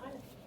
Kaya. Eh.